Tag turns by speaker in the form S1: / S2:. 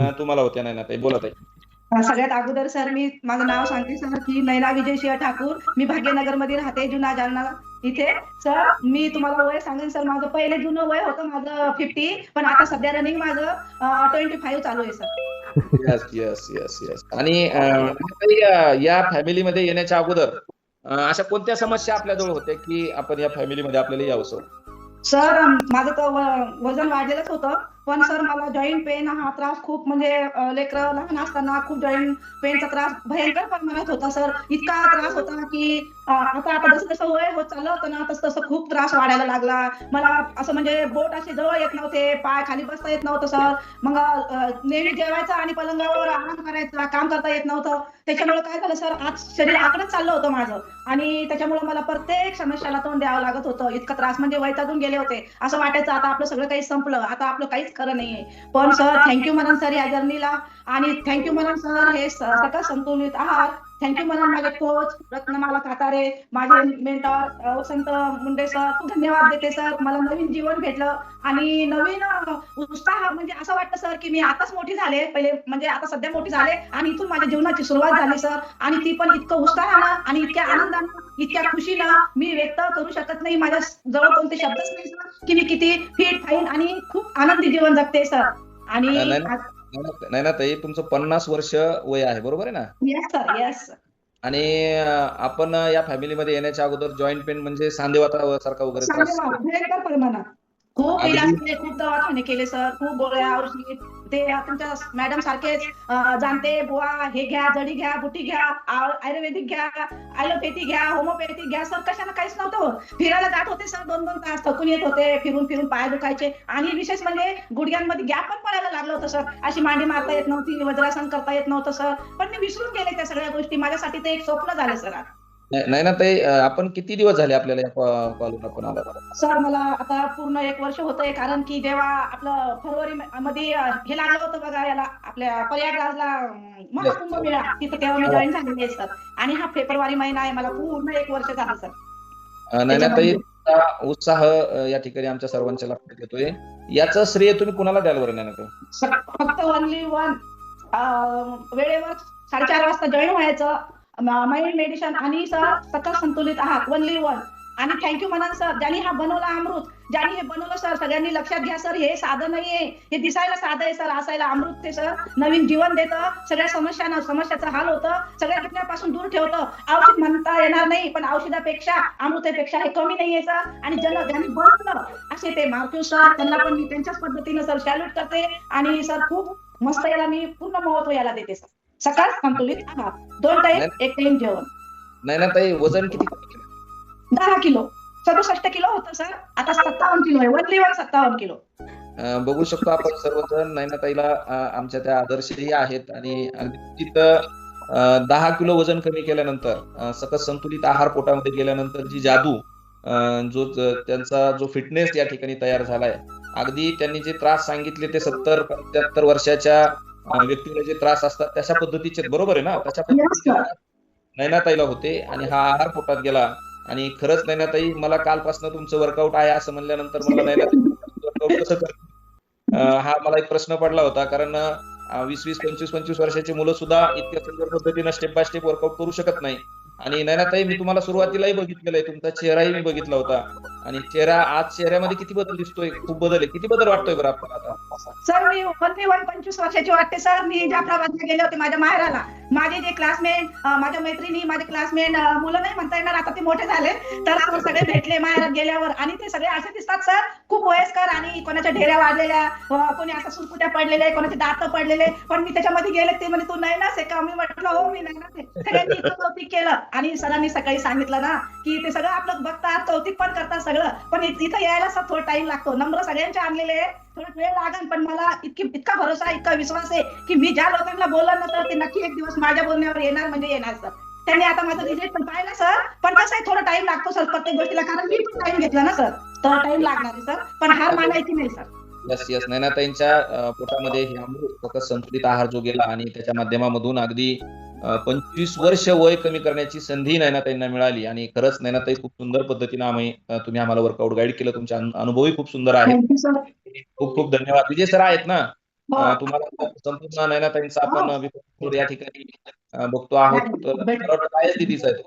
S1: तुम्हाला होत्या नाही ना ताई बोला ताई.
S2: सगळ्यात अगोदर सर मी माझं नाव सांगते सर की नैना विजय सिंह ठाकूर. मी भाग्यनगरमध्ये राहते जुना जालना इथे. सर मी तुम्हाला वय सांगेन सर माझं पहिले जुनं वय होतं माझं फिफ्टी पण आता सध्या रनिंग माझं ट्वेंटी फाईव्ह चालू आहे sir.
S1: Yes yes yes yes आणि अं, अं, या फॅमिलीमध्ये येण्याच्या अगोदर अं, अशा कोणत्या समस्या आपल्याजवळ होत्या की आपण या फॅमिलीमध्ये आपल्याला यावंसं?
S2: सर माझं तर व- वजन वाढलेलंच होतं पण सर जॉईंट पेन हा त्रास खूप म्हणजे लेकर लेकरं लहान असताना खूप जॉईंट पेनचा त्रास भयंकर प्रमाणात होता सर इतका त्रास होता की आता आता जसं जसं वय होत चाललं होतं ना तसं तसं खूप त्रास वाढायला लागला. मला असं म्हणजे बोट असे जवळ येत नव्हते पाय खाली बसता येत नव्हतं सर मग नेहमी जेवायचं आणि पलंगावर आराम करायचा काम करता येत नव्हतं. त्याच्यामुळे काय झालं सर आज शरीर आकडच चाललं होतं माझं. आणि त्याच्यामुळे मला प्रत्येक समस्याला तोंड द्यावं लागत होतं. इतका त्रास म्हणजे वैतागून गेले होते. असं वाटायचं आता आपलं सगळं काही संपलं आता आपलं काहीच खरं नाहीये. पण सर थँक्यू म्हणून सर या जर्नीला आणि थँक्यू म्हणून सर हे स- संतुलित आहार. थँक्यू म्हणून माझे कोच रत्नमाला कातारे माझे मेंटॉर वसंत मुंडे सर खूप धन्यवाद देते सर मला नवीन जीवन भेटलं आणि नवीन उत्साह म्हणजे असं वाटतं सर की मी आताच मोठी झाले. पहिले म्हणजे आता सध्या मोठी झाले आणि इथून माझ्या जीवनाची सुरुवात झाली सर आणि ती पण इतकं उत्साहानं आणि इतक्या आनंदानं इतक्या खुशीनं मी व्यक्त करू शकत नाही. माझ्या जवळ कोणते शब्दच नाही सर की मी किती फिट फाईन आणि खूप आनंदी जीवन जगते सर आणि
S1: नाही, ना ताई तुमचं पन्नास वर्ष वय आहे बरोबर आहे ना?
S2: येस सर येस
S1: आणि आपण या फॅमिलीमध्ये येण्याच्या अगोदर जॉईंट पेन म्हणजे सांधेवाता सारखा वगैरे त्रास
S2: भयंकर प्रमाणात खूप. इलाज केले खूप दवाखाने केले सर खूप गोळ्या औषधी ते तुमच्या मॅडम सारखे जाणते बुवा हे घ्या जडी घ्या बुटी घ्या आयुर्वेदिक घ्या ॲलोपॅथी घ्या होमोपॅथी घ्या सर कशाला काहीच नव्हतं. फिरायला जात होते सर दोन दोन तास थकून येत होते फिरून फिरून पाय दुखायचे. आणि विशेष म्हणजे गुडघ्यांमध्ये गॅप पण पडायला लागलं होतं सर. अशी मांडी मारता येत नव्हती वज्रासन करता येत नव्हतं सर. पण मी विसरून गेले त्या सगळ्या गोष्टी. माझ्यासाठी ते एक स्वप्न झालं सर
S1: नाही ना अं, आपण किती दिवस झाले आपल्याला या कॉलवर आपण आला
S2: सर मला आता पूर्ण एक वर्ष होतंय कारण की जेव्हा आपलं फरवरी मध्ये हे लागलं होतं बघा याला आपल्या प्रयागराजला महाकुंभ मेळा तिथं तेव्हा मी जॉईन झालेली आहे सर. आणि हा फेब्रुवारी महिना आहे मला पूर्ण एक वर्ष झालं सर.
S1: नाही ना ताई उत्साह या ठिकाणी आमच्या सर्वांच्या लक्षात येतोय. याचं श्रेय तुम्ही कुणाला द्याल बरं नाही
S2: फक्त ओनली वन वेळेवर साडेचार वाजता जॉईन व्हायचं माइंड मेडिशन. आणि सर सकस संतुलित आहात. ओनली वन आणि थँक्यू म्हणा सर. ज्यांनी हा बनवला अमृत ज्यांनी हे बनवलं सर सगळ्यांनी लक्षात घ्या सर. हे साधं नाहीये. हे दिसायला साधं आहे सर. असायला अमृत ते सर. नवीन जीवन देतं. सगळ्या समस्यांना समस्याचा हाल होतं. सगळ्या घटनेपासून दूर ठेवतं. औषध म्हणता येणार नाही पण औषधापेक्षा अमृतापेक्षा हे कमी नाहीये सर. आणि ज्यांना ज्यांनी बनवलं असे ते मार्क्यू सर त्यांना पण मी त्यांच्याच पद्धतीनं सर सॅल्यूट करते. आणि सर खूप मस्त याला मी पूर्ण महत्त्व याला देते सर. सकाळ संतुलित आहार दोन टाइम एक टाइम जेवण.
S1: नाही ना ताई वजन किती? कमी केलं?
S2: दहा किलो. सदुसष्ट किलो होतं सर. आता सत्तावन्न किलो आहे. वनली वन सत्तावन्न किलो.
S1: अं, बघू शकतो आपण सर्वजण. नैना ताईला अं, आमच्या त्या आदर्शही आहेत. आणि अगदी तिथं अं, दहा किलो वजन कमी केल्यानंतर अं, सकस संतुलित आहार पोटामध्ये गेल्यानंतर जी जादू अं, जो ज- त्यांचा जो फिटनेस या ठिकाणी तयार झालाय. अगदी त्यांनी जे त्रास सांगितले ते सत्तर पंच्याहत्तर वर्षाच्या व्यक्तीला जे त्रास असतात तशा पद्धतीचे बरोबर आहे ना? तशा पद्धतीचे नैनाताईला होते आणि हा आहार पोटात गेला. आणि खरंच नैनाताई मला कालपासून तुमचं वर्कआउट आहे असं म्हणल्यानंतर मला नैनाताई वर्कआउट कसं करते हा मला एक प्रश्न पडला होता. कारण वीस वीस पंचवीस पंचवीस वर्षाची मुलं सुद्धा इतक्या सुंदर पद्धतीनं स्टेप बाय स्टेप वर्कआउट करू शकत नाही. आणि नैनाताई मी तुम्हाला सुरुवातीलाही बघितलेलं आहे. तुमचा चेहराही मी बघितला होता. आणि चेहरा आज चेहऱ्यामध्ये किती बदल दिसतोय? खूप बदल आहे. किती बदल वाटतोय बरं आपल्याला आता?
S2: सर मी वन पंचवीस वर्षाची वाटते सर. मी जाफराबादला गेले होते माझ्या माहेराला. माझे जे क्लासमेट माझ्या मैत्रिणी माझे क्लासमेट मुलं नाही म्हणता येणार आता ते मोठे झाले. तर आपण सगळे भेटले माहेरात गेल्यावर. आणि ते सगळे असे दिसतात सर खूप वयस्कर आणि कोणाच्या ढेऱ्या वाढलेल्या कोणी आता सुरकुट्या पडलेल्या कोणाचे दात पडलेले पण मी त्याच्यामध्ये गेले ते म्हणे तू नाही ना का? मी म्हटलं हो मी नाही ना सगळ्यांनी कौतिक केलं. आणि सरांनी सकाळी सांगितलं ना की ते सगळं आपलं बघतात कौतिक पण करतात सगळं. पण इथं यायला थोडा टाइम लागतो. नंबर सगळ्यांचे आणलेले आहे. थोडा वेळ लागेल पण मला इतकी इतका भरोसा इतका विश्वास आहे की मी ज्या लोकांना बोललं ना तर ते नक्की एक दिवस माझ्या बोलण्यावर येणार म्हणजे येणार सर. त्यांनी आता माझं रिझल्ट पण पाहिला सर. पण कसं आहे थोडा टाइम लागतो सर प्रत्येक गोष्टीला. कारण मी पण टाइम घेतला ना सर. तर टाइम लागणार आहे सर. पण हार मानायची नाही सर.
S1: यस यस नैनाताईंच्या पोटामध्ये हे अमृत संतुलित आहार जो गेला आणि त्याच्या माध्यमामधून अगदी पंचवीस वर्ष वय कमी करण्याची संधी नैनाताईंना मिळाली. आणि खरंच नैनाताई खूप सुंदर पद्धतीने आम्ही तुम्ही आम्हाला वर्कआउट गाईड केलं. तुमचे अनु- अनुभवही खूप सुंदर
S2: सर
S1: खूप खूप धन्यवाद विजय सर आहेत ना
S2: हो.
S1: तुम्हाला संपूर्ण नयनाताईंचा आपण
S2: हो.
S1: या ठिकाणी बघतो आहोत तर मला